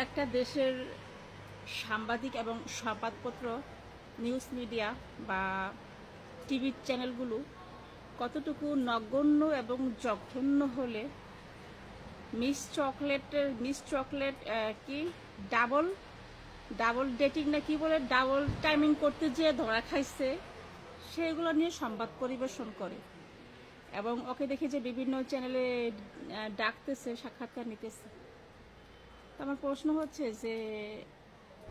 একটা দেশের সাংবাদিক এবং সংবাদপত্র নিউজ মিডিয়া বা টিভি চ্যানেলগুলো কতটুকু নগণ্য এবং জঘন্য হলে মিস চকলেটের মিস চকলেট কি? ডাবল ডাবল ডেটিং না কি বলে? ডাবল টাইমিং করতে যেয়ে ধরা খাইছে, সেগুলো নিয়ে সংবাদ পরিবেশন করে। এবং ওকে দেখে যে বিভিন্ন চ্যানেলে ডাকতেছে, সাক্ষাৎকার নিতেছে। আমার প্রশ্ন হচ্ছে যে,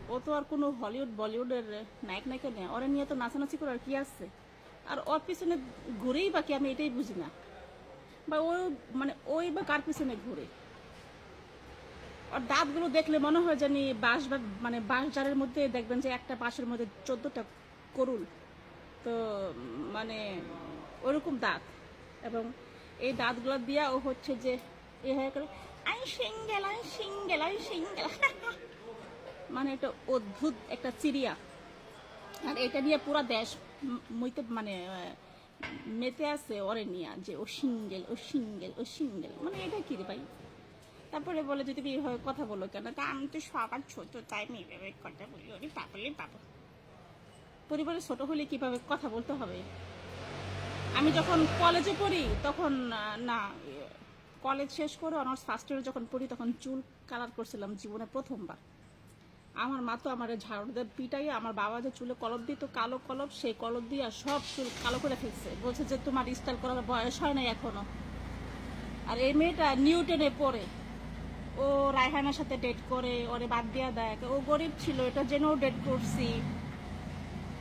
ও তো আর কোনো হলিউড বলিউডের নায়ক নায়িকা নেই। ওরা নিয়ে তো নাচানাচি করার কি আছে? আর ওর পিছনে ঘুরেই বাকি আমি এটাই বুঝি না। বা ও মানে ওই বা কার পিছনে ঘুরে? ওর দাঁতগুলো দেখলে মনে হয় জানি বাঁশ বা মানে বাঁশ জারের মধ্যে দেখবেন যে একটা বাঁশের মধ্যে চোদ্দটা করুল। তো মানে ওরকম দাঁত। এবং এই দাঁতগুলো দিয়া ও হচ্ছে যে এ হয়ে করে I single I single I single. মানে এটা অদ্ভুত একটা চিড়িয়া। আর এটা নিয়ে পুরা দেশ মুইতে মানে মেতে আছে ওরে নিয়ে যে ও সিঙ্গেল ও সিঙ্গেল ও সিঙ্গেল। মানে এটা কি ভাই? তারপরে বলে যদি এইভাবে কথা বলো কেন? তা আমি তো সবার ছোট, তাই আমি এইভাবে কথা বলি। ওরে পাবলে পাবো পরিবারে ছোট হলে কীভাবে কথা বলতে হবে? আমি যখন কলেজে পড়ি, তখন না কলেজ শেষ করে অনার্স ফার্স্ট ইয়ারে যখন পড়ি, তখন চুল কালার করছিলাম জীবনে প্রথমবার। আমার মা তো আমার ঝাড়ুদের পিটাই আমার বাবা যে চুলে কলপ দিত, কালো কলপ, সেই কলপ দিয়ে সব চুল কালো করে ফেলছে। বলছে যে, তোমার স্টাইল করার বয়স হয় না এখনও। আর এই মেয়েটা নিউটনে পড়ে। ও রায়হানার সাথে ডেট করে, ওরে বাদ দিয়া দেয়। ও গরিব ছিল, এটা জেনেও ডেট করছি।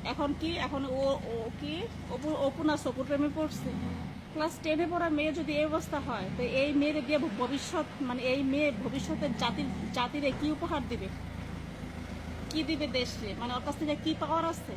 এখন কি? এখন ও ও কি? অপু অপু না সপুর প্রেমে পড়ছে। ক্লাস টেনে পড়া মেয়ে যদি এই অবস্থা হয়, তো এই মেয়ের দিয়ে ভবিষ্যৎ মানে এই মেয়ে ভবিষ্যতের জাতির, জাতিরে কি উপহার দিবে? কি দিবে দেশে? মানে ওর কাছ থেকে কি পাওয়ার আছে?